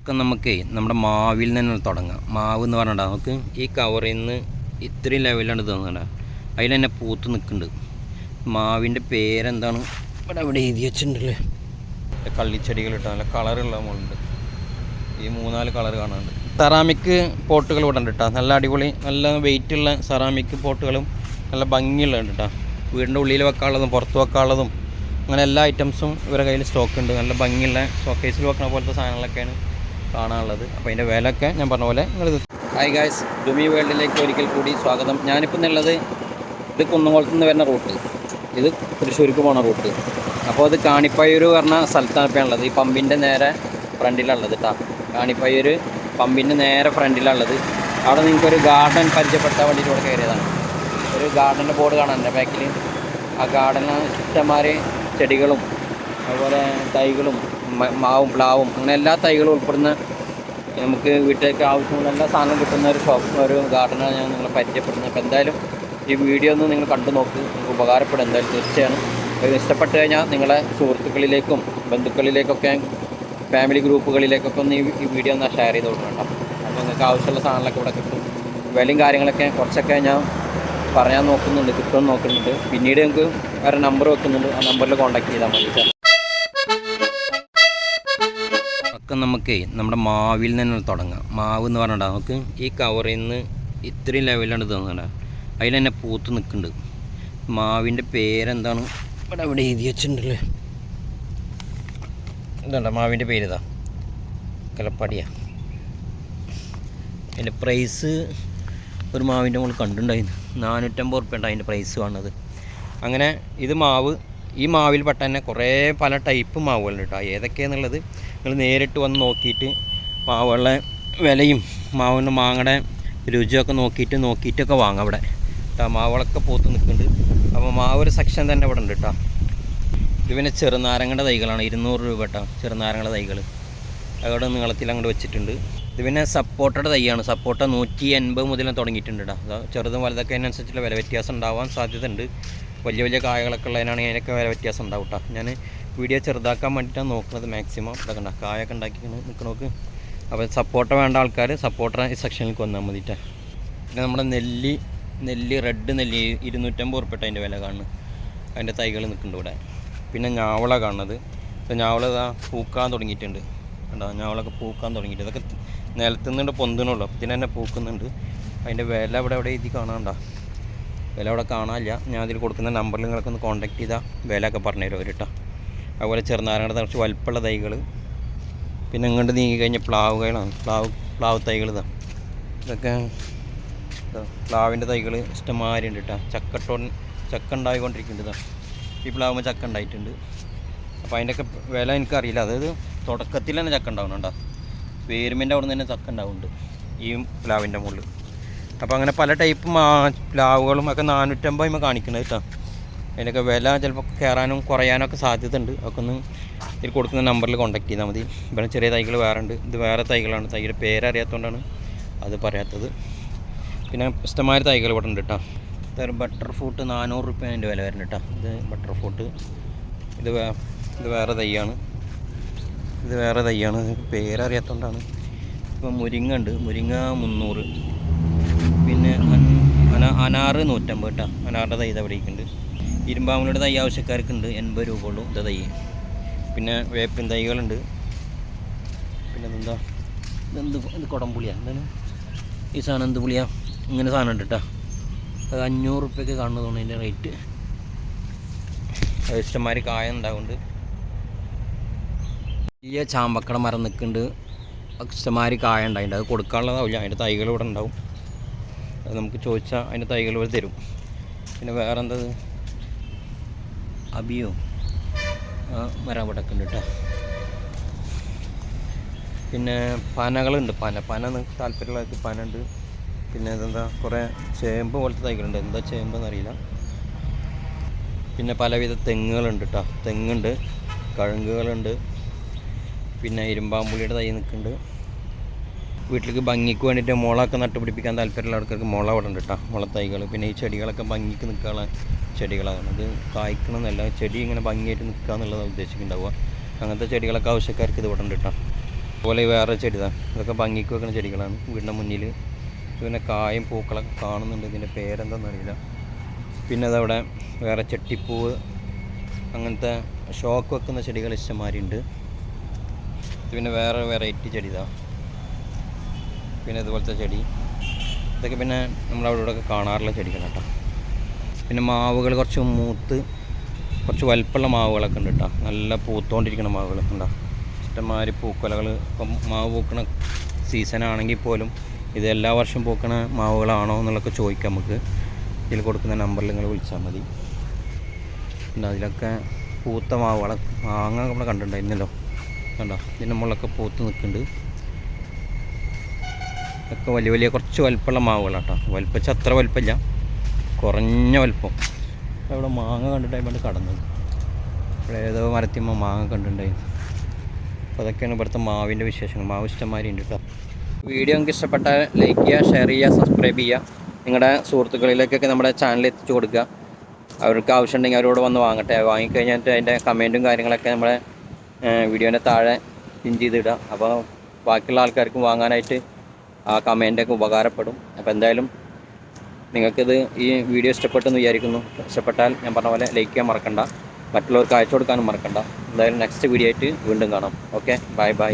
ഒക്കെ നമുക്ക് നമ്മുടെ മാവിൽ നിന്ന് തുടങ്ങാം. മാവ് എന്ന് പറഞ്ഞാൽ നമുക്ക് ഈ കവറിൽ നിന്ന് ഇത്രയും ലെവലാണ് തോന്നുന്നത് അതിൽ തന്നെ പൂത്ത് നിൽക്കുന്നുണ്ട്. മാവിന്റെ പേരെന്താണ്? ഇവിടെ ഇവിടെ എഴുതി വെച്ചിട്ടുണ്ടല്ലേ? കള്ളിച്ചെടികൾ ഇട്ടാൽ നല്ല കളറുള്ള മുകളുണ്ട് ഈ മൂന്നാൽ കളർ കാണാനുണ്ട് സെറാമിക് പോട്ടുകൾ ഇവിടെ ഉണ്ട് കേട്ടോ. നല്ല അടിപൊളി നല്ല വെയിറ്റുള്ള സെറാമിക് പോട്ടുകളും നല്ല ഭംഗിയുള്ള ഉണ്ട് കേട്ടോ. വീടിന്റെ ഉള്ളിൽ വെക്കാനുള്ളതും പുറത്ത് വെക്കാനുള്ളതും അങ്ങനെ എല്ലാ ഐറ്റംസും ഇവരുടെ കയ്യിൽ സ്റ്റോക്ക് ഉണ്ട്. നല്ല ഭംഗിയുള്ള ഷോക്കേസിൽ വെക്കുന്ന പോലത്തെ സാധനങ്ങളൊക്കെയാണ് കാണാനുള്ളത്. അപ്പോൾ അതിന്റെ വിലയൊക്കെ ഞാൻ പറഞ്ഞ പോലെ നിങ്ങൾ ഹായ് ഗായ്സ് ഡുമി വേൾഡിലേക്ക് ഒരിക്കൽ കൂടി സ്വാഗതം. ഞാനിപ്പോൾ ഉള്ളത് ഇത് കുന്നംകുളത്ത് നിന്ന് വരുന്ന റൂട്ട് ഇത് തൃശ്ശൂർക്ക് പോണ റൂട്ട് അപ്പോൾ അത് കാണിപ്പയ്യൂർ പറഞ്ഞ സ്ഥലത്താണ് ഇപ്പോൾ ഉള്ളത്. ഈ പമ്പിന്റെ നേരെ ഫ്രണ്ടിലുള്ളത് കേട്ടോ കാണിപ്പയ്യൂർ പമ്പിന്റെ നേരെ ഫ്രണ്ടിലുള്ളത്. അവിടെ നിങ്ങൾക്കൊരു ഗാർഡൻ പരിചയപ്പെടുത്താൻ വേണ്ടിയിട്ട് ഇവിടെ കയറിയതാണ്. ഒരു ഗാർഡന്റെ ബോർഡ് കാണാൻ എന്റെ ബാക്കിൽ ആ ഗാർഡന് ചുറ്റന്മാർ ചെടികളും അതുപോലെ തൈകളും മാവും പ്ലാവും അങ്ങനെ എല്ലാ തൈകളും ഉൾപ്പെടുന്ന നമുക്ക് വീട്ടിലേക്ക് ആവശ്യമുള്ള എല്ലാ സാധനവും കിട്ടുന്ന ഒരു ഷോപ്പ് ഒരു ഗാർഡനാണ് ഞാൻ നിങ്ങളെ പരിചയപ്പെടുന്നത്. അപ്പോൾ എന്തായാലും ഈ വീഡിയോ ഒന്ന് നിങ്ങൾ കണ്ടു നോക്ക്. നിങ്ങൾക്ക് ഉപകാരപ്പെടും എന്തായാലും തീർച്ചയാണ്. അത് ഇഷ്ടപ്പെട്ട് കഴിഞ്ഞാൽ നിങ്ങളെ സുഹൃത്തുക്കളിലേക്കും ബന്ധുക്കളിലേക്കൊക്കെ ഫാമിലി ഗ്രൂപ്പുകളിലേക്കൊക്കെ ഒന്ന് ഈ വീഡിയോ ഒന്ന് ഷെയർ ചെയ്ത് കൊടുക്കണം അപ്പോൾ നിങ്ങൾക്ക് ആവശ്യമുള്ള സാധനങ്ങളൊക്കെ ഇവിടെ കിട്ടും. വിലയും കാര്യങ്ങളൊക്കെ കുറച്ചൊക്കെ ഞാൻ പറയാൻ നോക്കുന്നുണ്ട് കിട്ടുമെന്ന് നോക്കുന്നുണ്ട്. പിന്നീട് നിങ്ങൾക്ക് വേറെ നമ്പർ വെക്കുന്നുണ്ട്. ആ നമ്പറിൽ കോൺടാക്ട് ചെയ്താൽ മതി ഒക്കെ നമുക്ക് നമ്മുടെ മാവിൽ നിന്ന് തുടങ്ങാം. മാവ് എന്ന് പറഞ്ഞാൽ നമുക്ക് ഈ കവറിൽ നിന്ന് ഇത്രയും ലെവലാണ് തോന്നുന്നത് അതിൽ തന്നെ പൂത്ത് നിൽക്കുന്നുണ്ട്. മാവിന്റെ പേരെന്താണ്? ഇവിടെ ഇവിടെ എഴുതി വെച്ചിട്ടുണ്ടല്ലേ? എന്താണ്ട മാവിന്റെ പേര് ഇതാ? കലപ്പടിയാ. അതിന്റെ പ്രൈസ് ഒരു മാവിന്റെ മുകളിൽ കണ്ടിട്ടുണ്ടായിരുന്നു. നാനൂറ്റമ്പത് ഉറുപ്പ്യ അതിന്റെ പ്രൈസ് വന്നത്. അങ്ങനെ ഇത് മാവ് ഈ മാവിൽ പെട്ട തന്നെ കുറേ പല ടൈപ്പ് മാവുകളുണ്ട് കേട്ടോ. ഏതൊക്കെയാണെന്നുള്ളത് നിങ്ങൾ നേരിട്ട് വന്ന് നോക്കിയിട്ട് മാവുകളുടെ വിലയും മാവിന്റെ മാങ്ങയുടെ രുചിയൊക്കെ നോക്കിയിട്ട് നോക്കിയിട്ടൊക്കെ വാങ്ങാം അവിടെ. കേട്ടോ മാവുകളൊക്കെ പൂത്ത് നിൽക്കുന്നുണ്ട്. അപ്പോൾ മാവൊരു സെക്ഷൻ തന്നെ ഇവിടെ ഉണ്ട് കേട്ടോ ഇത് പിന്നെ ചെറുനാരങ്ങയുടെ തൈകളാണ്. ഇരുന്നൂറ് രൂപ കേട്ടോ ചെറുനാരങ്ങയുടെ തൈകൾ. അവിടെ നീളത്തിൽ അങ്ങോട്ട് വെച്ചിട്ടുണ്ട്. ഇത് പിന്നെ സപ്പോർട്ടയുടെ തൈയാണ്. സപ്പോർട്ട നൂറ്റി എൺപത് മുതലും തുടങ്ങിയിട്ടുണ്ട് കേട്ടോ ചെറുതും വലുതൊക്കെ അതിനനുസരിച്ചുള്ള വില വ്യത്യാസം ഉണ്ടാവാൻ സാധ്യത ഉണ്ട് വലിയ വലിയ കായകളൊക്കെ ഉള്ളതിനാണ് അതിനൊക്കെ വില വ്യത്യാസം ഉണ്ടാവും കേട്ടോ ഞാൻ വീഡിയോ ചെറുതാക്കാൻ വേണ്ടിയിട്ടാണ് നോക്കുന്നത് മാക്സിമം ഇതൊക്കെ ഉണ്ടാ കായൊക്കെ ഉണ്ടാക്കി നിൽക്കണോക്ക് അപ്പോൾ സപ്പോർട്ട വേണ്ട ആൾക്കാർ സപ്പോർട്ടർ ഈ സെക്ഷനിലേക്ക് വന്നാൽ മതിട്ടാ പിന്നെ നമ്മുടെ നെല്ലി നെല്ലി റെഡ് നെല്ലി ഇരുന്നൂറ്റമ്പത് ഉറുപ്പിട്ട അതിന്റെ വില കാണുന്നു അതിന്റെ തൈകൾ നിൽക്കുന്നുണ്ട് ഇവിടെ. പിന്നെ ഞാവള കാണുന്നത്. ഇപ്പോൾ ഞാവള ഇതാ പൂക്കാൻ തുടങ്ങിയിട്ടുണ്ട്. കണ്ടോ ഞാവളൊക്കെ പൂക്കാൻ തുടങ്ങിയിട്ട് ഇതൊക്കെ നിലത്തുനിന്നുണ്ട് പൊന്തുന്നുള്ളൂ. ഇതിന് തന്നെ പൂക്കുന്നുണ്ട്. അതിന്റെ വില ഇവിടെ എവിടെ എഴുതി കാണാണ്ട വില അവിടെ കാണാനില്ല. ഞാൻ അതിൽ കൊടുക്കുന്ന നമ്പറിൽ നിങ്ങൾക്കൊന്ന് കോൺടാക്ട് ചെയ്താൽ വില ഒക്കെ പറഞ്ഞു തരും അവർ കേട്ടോ അതുപോലെ ചെറുനാരങ്ങയുടെ കുറച്ച് വലിപ്പമുള്ള തൈകൾ പിന്നെ ഇങ്ങോട്ട് നീങ്ങി കഴിഞ്ഞ പ്ലാവുകളാണ് പ്ലാവ് പ്ലാവ് തൈകൾ ഇതാ. ഇതൊക്കെ ഇതാ പ്ലാവിന്റെ തൈകൾ ഇഷ്ടംമാതിരി ഉണ്ട് കേട്ടോ. ചക്കട്ടോൺ ചക്ക ഉണ്ടായിക്കൊണ്ടിരിക്കുന്നുണ്ട് ഈ പ്ലാവുമ്പോൾ ചക്ക ഉണ്ടായിട്ടുണ്ട്. അപ്പോൾ അതിന്റെയൊക്കെ വില എനിക്കറിയില്ല. അതായത് തുടക്കത്തിൽ തന്നെ ചക്ക ഉണ്ടാവുന്നുണ്ടോ. വേരുമിന്റെ അവിടെ നിന്ന് തന്നെ ചക്ക ഉണ്ടാവുന്നുണ്ട് ഈ പ്ലാവിന്റെ മുകളിൽ. അപ്പോൾ അങ്ങനെ പല ടൈപ്പ് പ്ലാവുകളും ഒക്കെ നാനൂറ്റമ്പത് കാണിക്കുന്നത് കേട്ടോ. അതിനൊക്കെ വില ചിലപ്പോൾ കയറാനും കുറയാനൊക്കെ സാധ്യത ഉണ്ട് ഒക്കെ ഒന്ന് ഇതിൽ കൊടുക്കുന്ന നമ്പറിൽ കോൺടാക്ട് ചെയ്താൽ മതി. ഇവിടെ ചെറിയ തൈകൾ വേറെ ഉണ്ട്. ഇത് വേറെ തൈകളാണ്. തൈയുടെ പേരറിയാത്തതുകൊണ്ടാണ് അത് പറയാത്തത്. പിന്നെ ഇഷ്ടമായ തൈകൾ ഇവിടെ ഉണ്ട് കേട്ടോ. ഇതൊരു ബട്ടർ ഫ്രൂട്ട് നാനൂറ് റുപ്യ അതിന്റെ വില വരുന്നുണ്ട് കേട്ടോ. ഇത് ബട്ടർ ഫ്രൂട്ട് ഇത് വേ ഇത് വേറെ തൈയാണ്. ഇത് വേറെ തൈയാണ്. പേരറിയാത്തതുകൊണ്ടാണ് ഇപ്പം മുരിങ്ങ ഉണ്ട്. മുരിങ്ങ മുന്നൂറ്. അന അനാറ് നൂറ്റമ്പത് കേട്ടോ അനാറിന്റെ തൈ ഇതാ ഇവിടേക്കുണ്ട് ഇരുമ്പാമ്പുലിയുടെ തൈ ആവശ്യക്കാർക്കുണ്ട്. എൺപത് രൂപ ഉള്ളൂ ഇത് തൈ. പിന്നെ വേപ്പിൻ തൈകളുണ്ട്. പിന്നെ എന്താ ഇതെന്ത് ഇത് കുടംപുളിയാ എന്താണ്? ഈ സാധനം എന്ത് പുളിയാ? ഇങ്ങനെ സാധനം ഉണ്ട് കേട്ടോ അത് അഞ്ഞൂറ് റുപ്യൊക്കെ കാണുന്നത് തോന്നുന്നു അതിന്റെ റേറ്റ്. അതിഷ്ടന്മാർ കായ ഉണ്ടാവുന്നുണ്ട്. വലിയ ചാമ്പക്കട മരം നിൽക്കുന്നുണ്ട്. ഇഷ്ടംമാതിരി കായ ഉണ്ടായിട്ടുണ്ട്. അത് കൊടുക്കാനുള്ളതാവില്ല. അതിന്റെ തൈകൾ ഇവിടെ ഉണ്ടാവും. അത് നമുക്ക് ചോദിച്ചാൽ അതിന്റെ തൈകൾ ഇവർ തരും. പിന്നെ വേറെ എന്തത് അബിയോ മരം ഇവിടെ കേട്ടോ പിന്നെ പനകളുണ്ട് പന. പന നിങ്ങൾക്ക് താല്പര്യമുള്ളവർക്ക് പന ഉണ്ട് പിന്നെ ഇതെന്താ? കുറേ ചേമ്പ് പോലത്തെ തൈകളുണ്ട്. എന്താ ചേമ്പെന്ന് അറിയില്ല. പിന്നെ പലവിധ തെങ്ങുകളുണ്ട് കേട്ടോ തെങ്ങുണ്ട് കഴുങ്ങുകളുണ്ട് പിന്നെ ഇരുമ്പാമ്പുളിയുടെ തൈ നിൽക്കുന്നുണ്ട്. വീട്ടിലേക്ക് ഭംഗിക്ക് വേണ്ടിയിട്ട് മുളൊക്കെ നട്ടുപിടിപ്പിക്കാൻ താല്പര്യമുള്ള ആൾക്കാർക്ക് മുള അവിടെ ഉണ്ട് കേട്ടോ മുള തൈകൾ പിന്നെ ഈ ചെടികളൊക്കെ ഭംഗിക്ക് നിൽക്കാനുള്ള ചെടികളാണ്. ഇത് കായ്ക്കണമെന്നല്ല ചെടി ഇങ്ങനെ ഭംഗിയായിട്ട് നിൽക്കുക എന്നുള്ളതാണ് ഉദ്ദേശിക്കുന്നുണ്ടാവുക. അങ്ങനത്തെ ചെടികളൊക്കെ ആവശ്യക്കാർക്ക് ഇത് ഇവിടെ ഉണ്ട് കേട്ടോ അതുപോലെ വേറെ ചെടിതാണ് ഇതൊക്കെ ഭംഗിക്ക് വെക്കുന്ന ചെടികളാണ്. വീടിന്റെ മുന്നിൽ പിന്നെ കായും പൂക്കളൊക്കെ കാണുന്നുണ്ട്. ഇതിന്റെ പേരെന്താണെന്ന് അറിയില്ല. പിന്നെ അതവിടെ വേറെ ചെട്ടിപ്പൂവ് അങ്ങനത്തെ ഷോക്ക് വെക്കുന്ന ചെടികൾ ഇഷ്ടംമാതിരി ഉണ്ട്. പിന്നെ വേറെ വെറൈറ്റി ചെടി ഇതാ. പിന്നെ ഇതുപോലത്തെ ചെടി. ഇതൊക്കെ പിന്നെ നമ്മളവിടെ ഇവിടെയൊക്കെ കാണാറുള്ള ചെടികളാണ് കേട്ടോ പിന്നെ മാവുകൾ കുറച്ച് മൂത്ത് കുറച്ച് വലുപ്പമുള്ള മാവുകളൊക്കെ ഉണ്ട് കേട്ടോ നല്ല പൂത്തോണ്ടിരിക്കുന്ന മാവുകൾ ഉണ്ടോ? ഇഷ്ടംമാതിരി പൂക്കൊലകൾ. ഇപ്പം മാവ് പൂക്കണ സീസൺ ആണെങ്കിൽ പോലും ഇത് എല്ലാ വർഷവും പൂക്കണ മാവുകളാണോ എന്നുള്ളതൊക്കെ ചോദിക്കാം നമുക്ക്. ഇതിൽ കൊടുക്കുന്ന നമ്പറിൽ നിങ്ങൾ വിളിച്ചാൽ മതി. പിന്നെ അതിലൊക്കെ പൂത്ത മാവുകളൊക്കെ മാങ്ങ നമ്മൾ കണ്ടിട്ടുണ്ടായിരുന്നല്ലോ. കണ്ടോ? ഇതിന്റെ മുകളിലൊക്കെ പൂത്ത് നിൽക്കുന്നുണ്ട്. ഒക്കെ വലിയ വലിയ കുറച്ച് വലിപ്പമുള്ള മാവുകളാണ് കേട്ടോ. വലിപ്പം വെച്ചാൽ അത്ര വലിപ്പമില്ല. കുറഞ്ഞ വലിപ്പം. ഇവിടെ മാങ്ങ കണ്ടിട്ടായി കടന്നത് ഇവിടെ ഏതോ മരത്തിമ്മ മാങ്ങ കണ്ടിട്ടുണ്ടായി. അപ്പോൾ അതൊക്കെയാണ് ഇവിടുത്തെ മാവിന്റെ വിശേഷങ്ങൾ. മാവ് ഇഷ്ടംമാതിരി ഉണ്ട് കേട്ടോ. വീഡിയോ നിങ്ങൾക്ക് ഇഷ്ടപ്പെട്ടാൽ ലൈക്ക് ചെയ്യുക ഷെയർ ചെയ്യുക സബ്സ്ക്രൈബ് ചെയ്യുക. നിങ്ങളുടെ സുഹൃത്തുക്കളിലേക്കൊക്കെ നമ്മുടെ ചാനൽ എത്തിച്ചു കൊടുക്കുക. അവർക്ക് ആവശ്യം ഉണ്ടെങ്കിൽ അവരോട് വന്ന് വാങ്ങട്ടെ. വാങ്ങിക്കഴിഞ്ഞിട്ട് അതിന്റെ കമന്റും കാര്യങ്ങളൊക്കെ നമ്മുടെ വീഡിയോന്റെ താഴെ പിൻ ചെയ്തിടുക അപ്പോൾ ബാക്കിയുള്ള ആൾക്കാർക്കും വാങ്ങാനായിട്ട് ആ കമന്റൊക്കെ ഉപകാരപ്പെടും. അപ്പോൾ എന്തായാലും നിങ്ങൾക്കിത് ഈ വീഡിയോ ഇഷ്ടപ്പെട്ടെന്ന് വിചാരിക്കുന്നു. ഇഷ്ടപ്പെട്ടാൽ ഞാൻ പറഞ്ഞ പോലെ ലൈക്ക് ചെയ്യാൻ മറക്കണ്ട. മറ്റുള്ളവർക്ക് അയച്ചു കൊടുക്കാനും മറക്കണ്ട. എന്തായാലും നെക്സ്റ്റ് വീഡിയോ ആയിട്ട് വീണ്ടും കാണാം. Okay bye bye